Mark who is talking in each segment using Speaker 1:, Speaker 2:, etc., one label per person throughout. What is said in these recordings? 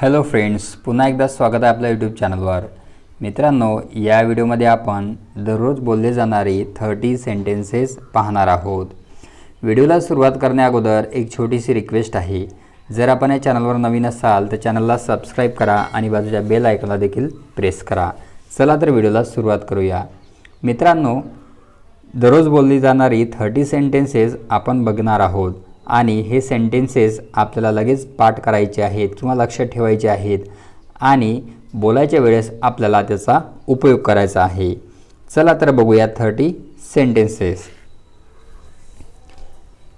Speaker 1: Hello friends पुन्हा एकदा स्वागत आहे आपल्या यूट्यूब चॅनलवर मित्रांनो या व्हिडिओमध्ये आपण दररोज बोलले जाणारी थर्टी सेंटेन्सेस पाहणार आहोत. व्हिडिओला सुरुवात करण्याअगोदर एक छोटीशी रिक्वेस्ट आहे. जर आपण या चॅनलवर नवीन असाल तर चॅनलला सबस्क्राईब करा आणि बाजूच्या बेल आयकॉनला देखील प्रेस करा. चला तर व्हिडिओला सुरुवात करूया. मित्रांनो दररोज बोलली जाणारी थर्टी सेंटेन्सेस आपण बघणार आहोत. आणि हे सेंटेन्सेस आपल्याला लगेच पाठ करायचे आहेत किंवा लक्षात ठेवायचे आहेत आणि बोलायच्या वेळेस आपल्याला त्याचा उपयोग करायचा आहे. चला तर बघूया थर्टी सेंटेन्सेस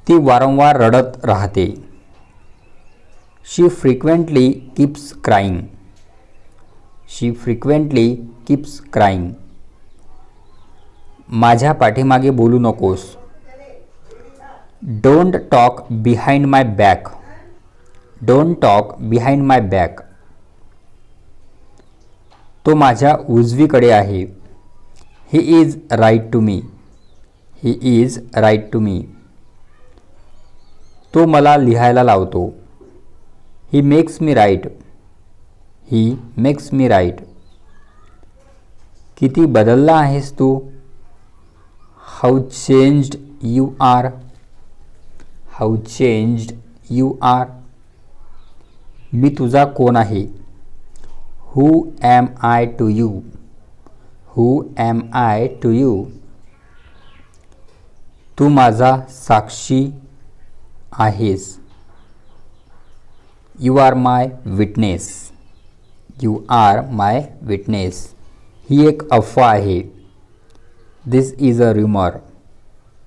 Speaker 1: ती वारंवार रडत राहते. She frequently keeps crying she frequently keeps crying माझ्या पाठीमागे बोलू नकोस. Don't talk behind my back don't talk behind my back तो माझ्या उजवीकडे आहे. He is right to me he is right to me तो मला लिहायला लावतो. He makes me write he makes me write किती बदलला आहेस तू? How changed you are how changed you are मी तुझा कोण आहे? Who am I to you who am I to you तू माझा साक्षी आहेस. You are my witness you are my witness ही एक अफवा आहे. This is a rumour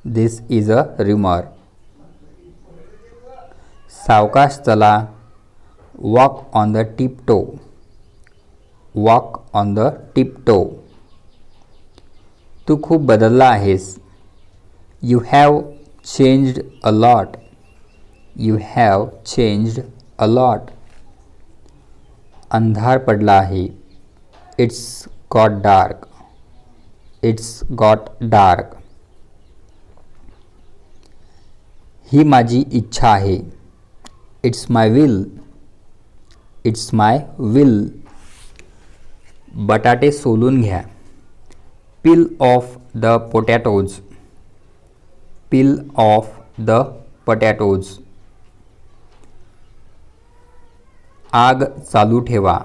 Speaker 1: this is a reamer सावकाश चला. Walk on the tip toe walk on the tip toe तू खूप बदलला आहेस. You have changed a lot you have changed a lot अंधार पडला आहे. It's got dark it's got dark ही माझी इच्छा आहे. It's my will it's my will. बटाटे सोलून घ्या. Peel off the potatoes. Peel off the potatoes. आग चालू ठेवा.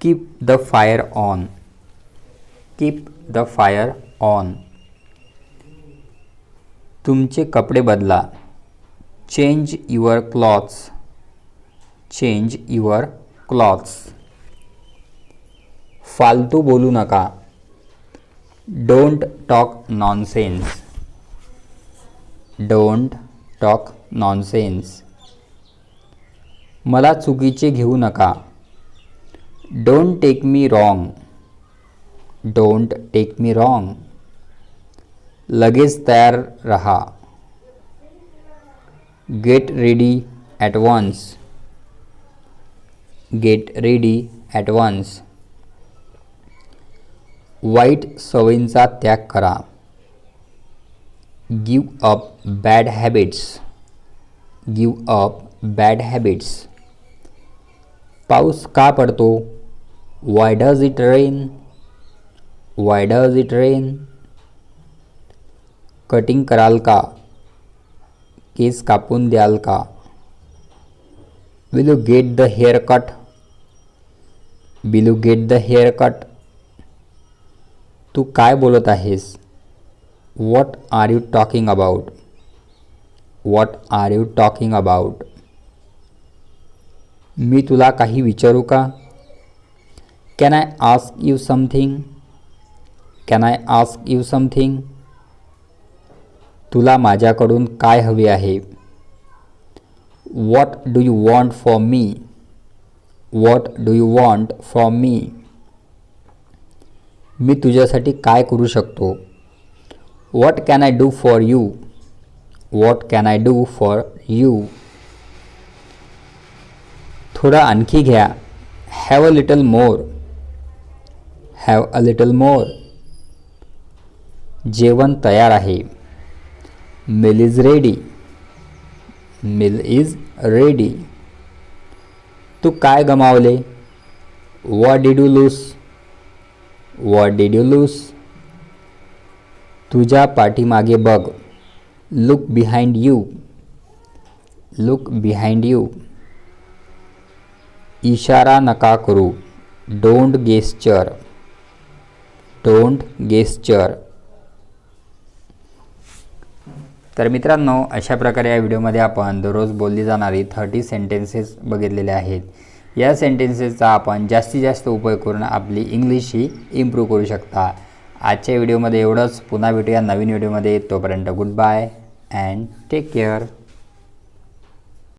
Speaker 1: Keep the fire on keep the fire on तुमचे कपडे बदला. Change your clothes change your clothes फालतू बोलू नका. Don't talk nonsense don't talk nonsense मला चुकीचे घेऊ नका. Don't take me wrong don't take me wrong लगेच तयार रहा. Get ready at once get ready at once वाईट सवयींचा त्याग करा give up bad habits give up bad habits पाऊस का पडतो why does it rain why does it rain cutting कराल का केस कापून द्याल का? Will you get the hair cut will you get the hair cut तू काय बोलत आहेस? What are you talking about what are you talking about मी तुला काही विचारू का? Can I ask you something can I ask you something तुला माझ्याकडून काय हवे आहे? What do you want for me what do you want for me मी तुझ्यासाठी काय करू शकतो? What can I do for you what can I do for you थोडं आणखी घ्या. Have a little more have a little more जेवण तयार आहे. Meal is ready meal is ready तू काय गमावले? What did you lose what did you lose तुझ्या पाठीमागे बघ. Look behind you look behind you इशारा नका करू. डोंट गेस्चर डोंट गेस्चर तर मित्रांनो अशा प्रकारे या व्हिडिओमध्ये आपण दररोज बोलली जाणारी थर्टी सेंटेन्सेस बघितलेले आहेत. या सेंटेन्सेसचा आपण जास्तीत जास्त उपयोग करून आपली इंग्लिश ही इम्प्रूव्ह करू शकता. आजच्या व्हिडिओमध्ये एवढंच. पुन्हा भेटूया नवीन व्हिडिओमध्ये. तोपर्यंत good bye and take care